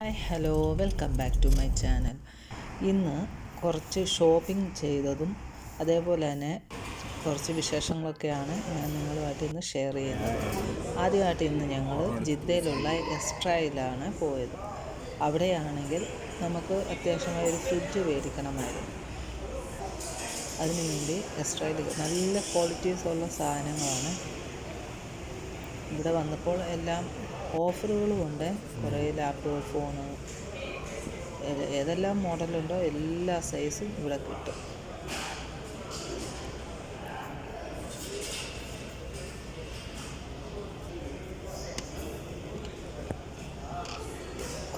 Hi hello welcome back to my channel. ഇന്ന് കുറച്ച് shopping ചെയ്തതും അതേപോലെ തന്നെ കുറച്ച് വിശേഷങ്ങളൊക്കെയാണ് ഞാൻ നിങ്ങളുമായിട്ട് ഇന്ന് ഷെയർ ചെയ്യുന്നത്. ആദ്യമായിട്ട് ഇന്ന് ഞങ്ങൾ ജിദ്ദയിലുള്ള എക്സ്ട്രയിലാണ് പോയത്. അവിടെയാണെങ്കിൽ നമുക്ക് അത്യാവശ്യമായ ഒരു ഫ്രിഡ്ജ് മേടിക്കണമായിരുന്നു. അതിനുവേണ്ടി എക്സ്ട്രയിൽ നല്ല ക്വാളിറ്റീസ് ഉള്ള സാധനങ്ങളാണ് ഇവിടെ വന്നപ്പോൾ എല്ലാം ഓഫറുകളും ഉണ്ട് കുറേ ലാപ്ടോപ്പ് ഫോണ് ഏത്- ഏതെല്ലാം മോഡലുണ്ടോ എല്ലാ സൈസും ഇവിടെ കിട്ടും.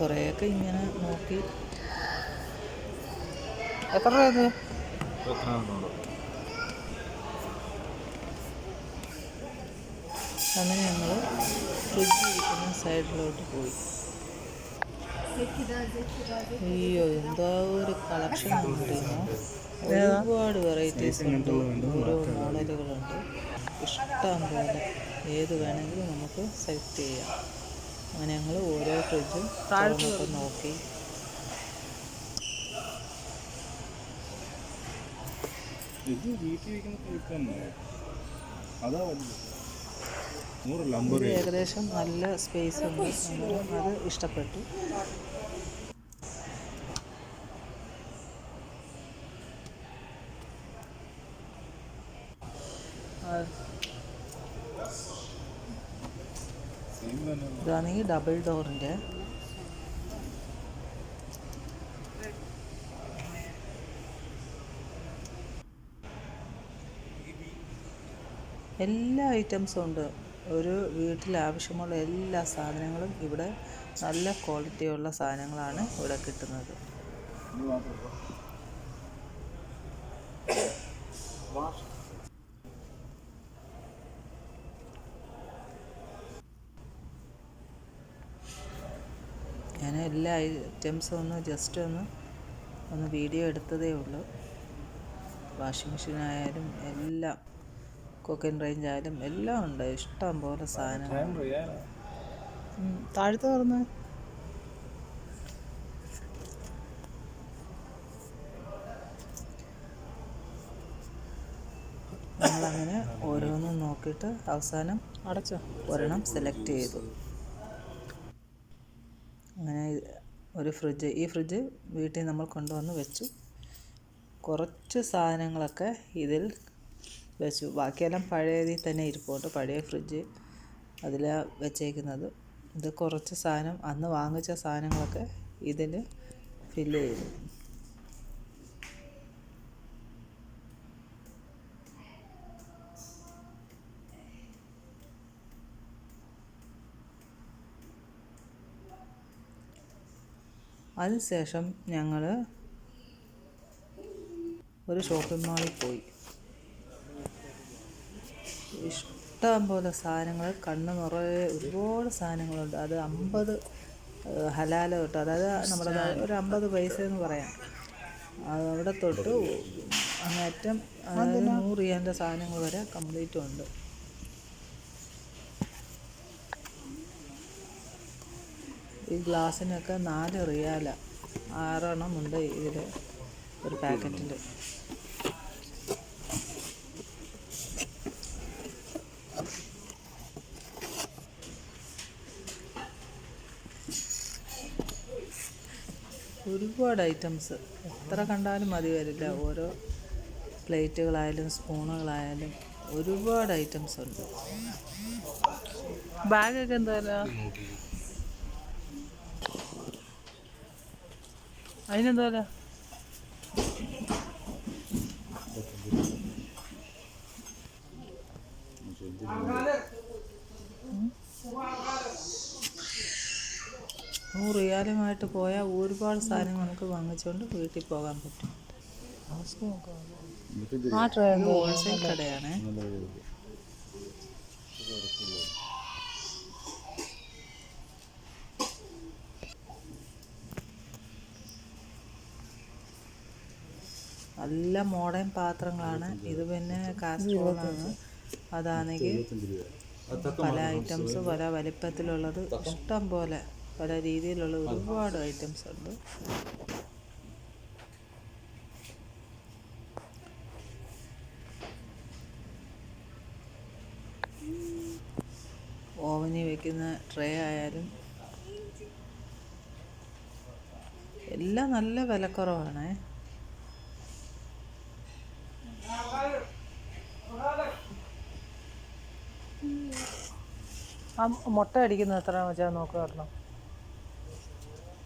കുറേയൊക്കെ ഇങ്ങനെ നോക്കി. എത്ര രൂപ അങ്ങനെ ഞങ്ങൾ ഫ്രിഡ്ജ് ഇരിക്കുന്ന സൈഡിലോട്ട് പോയി. അയ്യോ എന്താ ഒരു കളക്ഷൻ ഉണ്ടെന്നോ ഒരുപാട് വെറൈറ്റീസ് ഉണ്ട്. ഓരോ മോഡലുകളുണ്ട് ഇഷ്ടം പോലെ. ഏത് വേണമെങ്കിലും നമുക്ക് സെലക്ട് ചെയ്യാം. അങ്ങനെ ഞങ്ങൾ ഓരോ ഫ്രിഡ്ജും താഴെ നോക്കി. ഇത് വീട്ടിൽ വയ്ക്കുന്ന അതാ അമ്പത് ഏകദേശം നല്ല സ്പേസ് ഉണ്ട്. അത് ഇഷ്ടപ്പെട്ടു. ഇതാണെങ്കിൽ ഡബിൾ ഡോറിന്റെ എല്ലാ ഐറ്റംസും ഉണ്ട്. ഒരു വീട്ടിൽ ആവശ്യമുള്ള എല്ലാ സാധനങ്ങളും ഇവിടെ നല്ല ക്വാളിറ്റിയുള്ള സാധനങ്ങളാണ് ഇവിടെ കിട്ടുന്നത്. ഞാൻ എല്ലാ ഐറ്റംസും ഒന്ന് ജസ്റ്റ് ഒന്ന് ഒന്ന് വീഡിയോ എടുത്തതേ ഉള്ളൂ. വാഷിംഗ് മെഷീനായാലും എല്ലാം കുക്കിൻ റേഞ്ച് ആയാലും എല്ലാം ഉണ്ട്. ഇഷ്ടം പോലെ സാധനം ടൈം റിയാലാ താഴത്ത് തുറന്ന്. നമ്മളങ്ങനെ ഓരോന്നും നോക്കിയിട്ട് അവസാനം അടച്ചോ? ഒരെണ്ണം സെലക്ട് ചെയ്തു. അങ്ങനെ ഒരു ഫ്രിഡ്ജ് ഈ ഫ്രിഡ്ജ് വീട്ടിൽ നമ്മൾ കൊണ്ടുവന്ന് വെച്ചു. കുറച്ച് സാധനങ്ങളൊക്കെ ഇതിൽ വെച്ചു. ബാക്കിയെല്ലാം പഴയതിൽ തന്നെ ഇരിപ്പുണ്ട് പഴയ ഫ്രിഡ്ജ് അതിലാണ് വെച്ചേക്കുന്നത്. ഇത് കുറച്ച് സാധനം അന്ന് വാങ്ങിച്ച സാധനങ്ങളൊക്കെ ഇതിൽ ഫില്ല് ചെയ്തു. അതിനുശേഷം ഞങ്ങൾ ഒരു ഷോപ്പിംഗ് മാളിൽ പോയി. ഇഷ്ടം പോലെ സാധനങ്ങൾ കണ്ണ് നിറയെ ഒരുപാട് സാധനങ്ങളുണ്ട്. അത് അമ്പത് ഹലാല തൊട്ട് അതായത് നമ്മുടെ ഒരു അമ്പത് പൈസ എന്ന് പറയാം. അവിടെ തൊട്ട് അങ്ങേറ്റം അതായത് നൂറ് ചെയ്യേണ്ട സാധനങ്ങൾ വരെ കംപ്ലീറ്റ് ഉണ്ട്. ഈ ഗ്ലാസ്സിനൊക്കെ നാല് റിയാല ആറെണ്ണം ഉണ്ട് ഇതിൽ ഒരു പാക്കറ്റിൽ ഒരുപാട് ഐറ്റംസ്. എത്ര കണ്ടാലും മതി വരില്ല. ഓരോ പ്ലേറ്റുകളായാലും സ്പൂണുകളായാലും ഒരുപാട് ഐറ്റംസ് ഉണ്ട്. ബാഗൊക്കെ എന്താ അതിനെന്താ? നൂറ് റിയാലുമായിട്ട് പോയാൽ ഒരുപാട് സാധനങ്ങൾ നമുക്ക് വാങ്ങിച്ചുകൊണ്ട് വീട്ടിൽ പോകാൻ പറ്റും. ഇത് ഹോൾസെയിൽ കടയാണ്. നല്ല മോഡേൺ പാത്രങ്ങളാണ്. ഇത് പിന്നെ കാസ്ട്രോളാണ് അതാണെങ്കിൽ പല ഐറ്റംസ് പല വലിപ്പത്തിലുള്ളത്. ഇഷ്ടം പോലെ പല രീതിയിലുള്ള ഒരുപാട് ഐറ്റംസ് ഉണ്ട്. ഓവനിൽ വെക്കുന്ന ട്രേ ആയാലും എല്ലാം നല്ല വിലക്കുറവാണേ. മുട്ട അടിക്കുന്നത് എത്ര വെച്ചാൽ നോക്കുക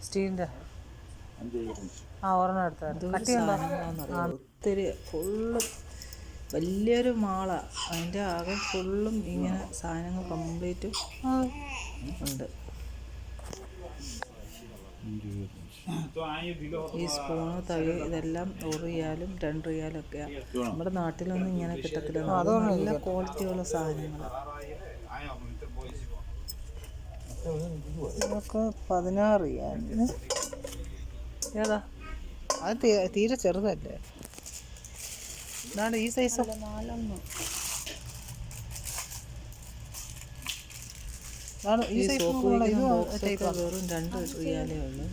സ്റ്റീലിന്റെ. ആ ഒരെണ്ണം എടുത്തായിരുന്നു ഒത്തിരി ഫുള്ള് വലിയൊരു മാള. അതിന്റെ ആകെ ഫുള്ളും ഇങ്ങനെ സാധനങ്ങൾ കംപ്ലീറ്റും ഉണ്ട്. ഈ സ്പൂണ് തവി ഇതെല്ലാം ഒരു റിയാലും രണ്ട് റിയാലും ഒക്കെയാണ് നമ്മുടെ നാട്ടിലൊന്നും ഇങ്ങനെ കിട്ടത്തില്ല. നല്ല ക്വാളിറ്റിയുള്ള സാധനങ്ങൾ ഇതൊക്കെ പതിനാറ് ഏതാ? അത് തീരെ ചെറുതല്ലേ? ഇതാണ് ഈ സൈസ് ഈ സോപ്പ് വെറും രണ്ട് റിയാലേ ഉള്ളൂ.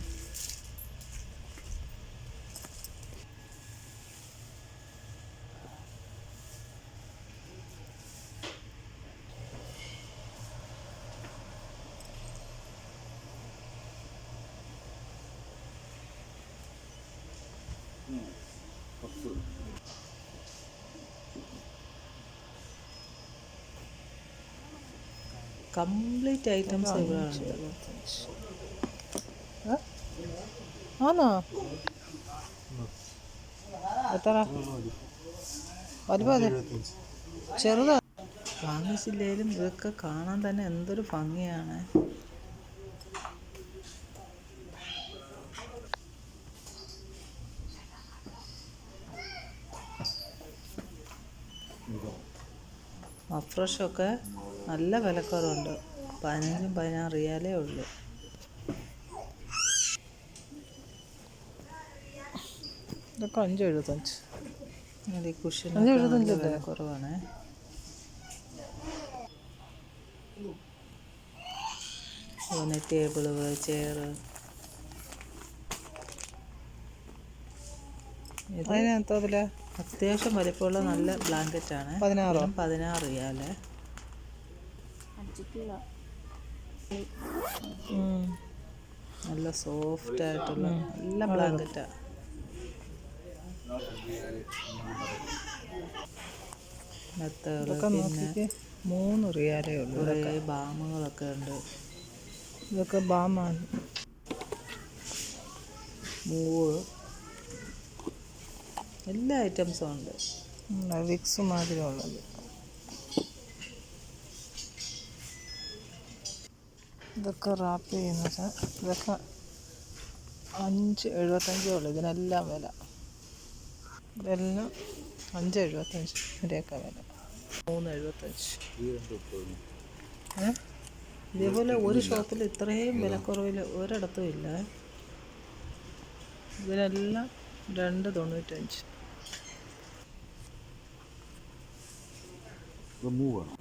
കംപ്ലീറ്റ് ഐറ്റംസ് ആണോ? എത്ര? അതെ ചെറുതാ. വാങ്ങിച്ചില്ലേലും ഇതൊക്കെ കാണാൻ തന്നെ എന്തൊരു ഭംഗിയാണ്. മഫ്രഷൊക്കെ നല്ല വിലക്കുറവുണ്ട്. പതിനഞ്ചും പതിനാറ് റിയാലേ ഉള്ളൂ. ഇതൊക്കെ അഞ്ച് എഴുപത്തഞ്ച്. ഈ കുഷൻ വിലക്കുറവാണ്. പിന്നെ ടേബിളുകൾ ചെയറ് അതിനകത്ത് അതിൽ അത്യാവശ്യം വലിപ്പമുള്ള നല്ല ബ്ലാങ്കറ്റാണ്. പതിനാറോ? പതിനാറ് റിയാൽ. നല്ല സോഫ്റ്റ് ആയിട്ടുള്ള നല്ല ബ്ലാങ്കറ്റാ. പിന്നെ മൂന്ന് റിയാലേ ഉള്ളൂ കുറേ ബാമുകളൊക്കെ ഉണ്ട്. ഇതൊക്കെ ബാമാണ്. മൂവ്. എല്ലാ ഐറ്റംസും ഉണ്ട്. വിക്സ് മാതിരി ഉള്ളത് ഇതൊക്കെ റാപ്പ് ചെയ്യുന്നത് ഇതൊക്കെ അഞ്ച് എഴുപത്തഞ്ചേ ഉള്ളൂ. ഇതിനെല്ലാം വില. ഇതെല്ലാം അഞ്ച് എഴുപത്തഞ്ച് ഇതിന്റെയൊക്കെ വില. മൂന്ന് എഴുപത്തഞ്ച്? ഇതേപോലെ ഒരു ഷോപ്പിൽ ഇത്രയും വിലക്കുറവിൽ ഒരിടത്തും ഇല്ല. ഇതിനെല്ലാം രണ്ട് തൊണ്ണൂറ്റഞ്ച്. മൂവാണ്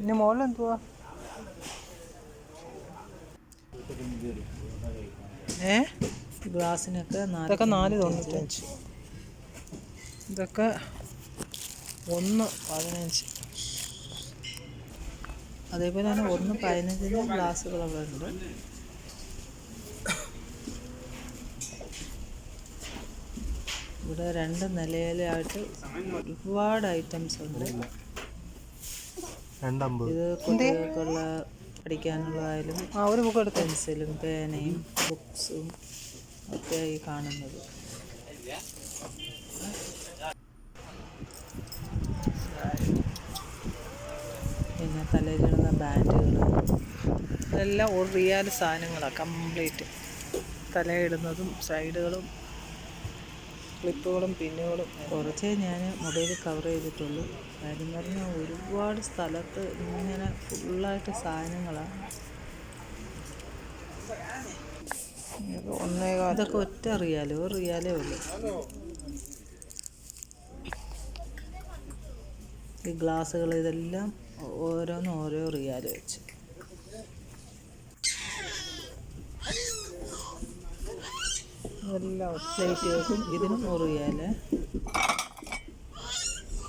ഇനി മുകളിൽ എന്തുവാ ഏ? ഗ്ലാസ്സിനൊക്കെ ഇതൊക്കെ നാല് തൊണ്ണൂറ്റഞ്ച്. ഇതൊക്കെ ഒന്ന് പതിനഞ്ച്. അതേപോലെ തന്നെ ഒന്ന് പതിനഞ്ചിന് ഗ്ലാസ്സുകളൊക്കെ ഉണ്ട്. ഇവിടെ രണ്ട് നിലയിലായിട്ട് ഒരുപാട് ഐറ്റംസ് ഉണ്ട്. ഇത് കുട്ടികൾക്കുള്ള പഠിക്കാനുള്ളതായാലും ആ ഒരു ബുക്ക് എടുത്ത്? പെൻസിലും പേനയും ബുക്സും ഒക്കെ ആയി കാണുന്നത്. പിന്നെ തലയിലിടുന്ന ബാൻഡുകൾ ഇതെല്ലാം ഒരു റിയാൽ സാധനങ്ങളാണ് കംപ്ലീറ്റ് തലയിടുന്നതും സൈഡുകളും ക്ലിപ്പുകളും പിന്നുകളും കുറച്ചേ ഞാൻ മൊബൈലിൽ കവർ ചെയ്തിട്ടുള്ളൂ. കാര്യം പറഞ്ഞാൽ ഒരുപാട് സ്ഥലത്ത് ഇങ്ങനെ ഫുള്ളായിട്ട് സാധനങ്ങളാണ് ഒന്നേ ഇതൊക്കെ ഒറ്റ റിയാലോ ഒരു റിയാലേ ഉള്ളൂ. ഈ ഗ്ലാസ്സുകൾ ഇതെല്ലാം ഓരോന്ന് ഓരോ റിയാൽ വെച്ച്. എല്ലാം പ്ലേറ്റ് വെക്കും ഇതിന് നൂറ് രൂപയല്ലേ?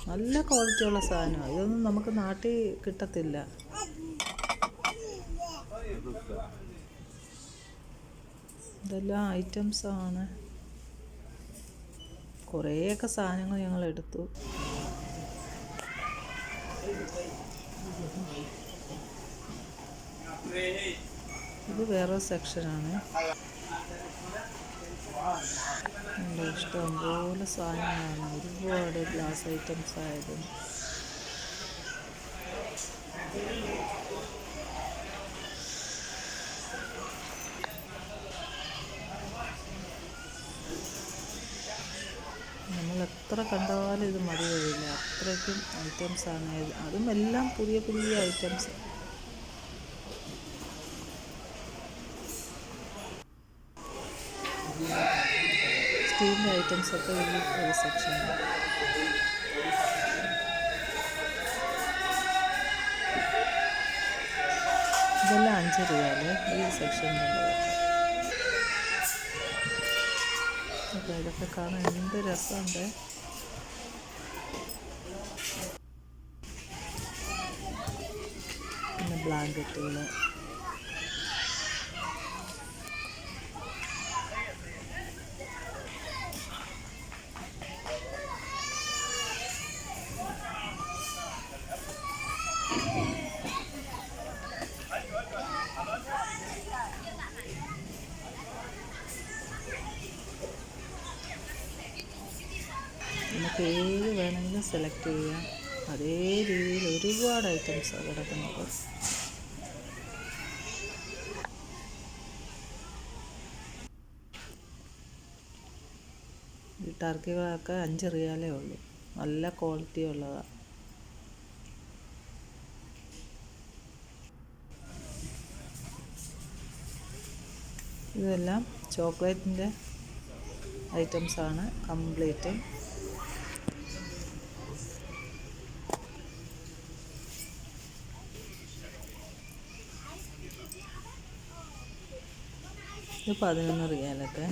നല്ല ക്വാളിറ്റിയുള്ള സാധനമാണ് ഇതൊന്നും നമുക്ക് നാട്ടിൽ കിട്ടത്തില്ല. ഇതെല്ലാം ഐറ്റംസാണ് കുറേയൊക്കെ സാധനങ്ങൾ ഞങ്ങൾ എടുത്തു. ഇത് വേറെ സെക്ഷനാണ് ഉണ്ട് ഇഷ്ടംപോലെ സാധനങ്ങളാണ്. ഒരുപാട് ഗ്ലാസ് ഐറ്റംസ് ആയതും നമ്മൾ എത്ര കണ്ടാലും ഇത് മതി കഴിയില്ല അത്രയ്ക്കും ഐറ്റംസ് ആണ്. അതും എല്ലാം പുതിയ പുതിയ ഐറ്റംസ് സ്റ്റീലിന്റെ ഐറ്റംസ് ഒക്കെ ഈ ഒരു സെക്ഷനാണ് ഇതെല്ലാം അഞ്ച് രൂപയല്ലേ ഈ സെക്ഷനിലുള്ളത് അപ്പോൾ ഇതൊക്കെ കാണാൻ എന്ത് രസമുണ്ട്. പിന്നെ ബ്ലാങ്കറ്റുകൾ നമുക്ക് ഏത് വേണമെങ്കിലും സെലക്ട് ചെയ്യുക. അതേ രീതിയിൽ ഒരുപാട് ഐറ്റംസ് കിടക്കുന്നത്. ഈ ടർക്കികളൊക്കെ അഞ്ച് റിയാലേ ഉള്ളൂ. നല്ല ക്വാളിറ്റി ഉള്ളതാണ് ഇതെല്ലാം ചോക്ലേറ്റിന്റെ ഐറ്റംസാണ് കംപ്ലീറ്റ് ഇത് പതിനൊന്ന് റിയാലൊക്കെ.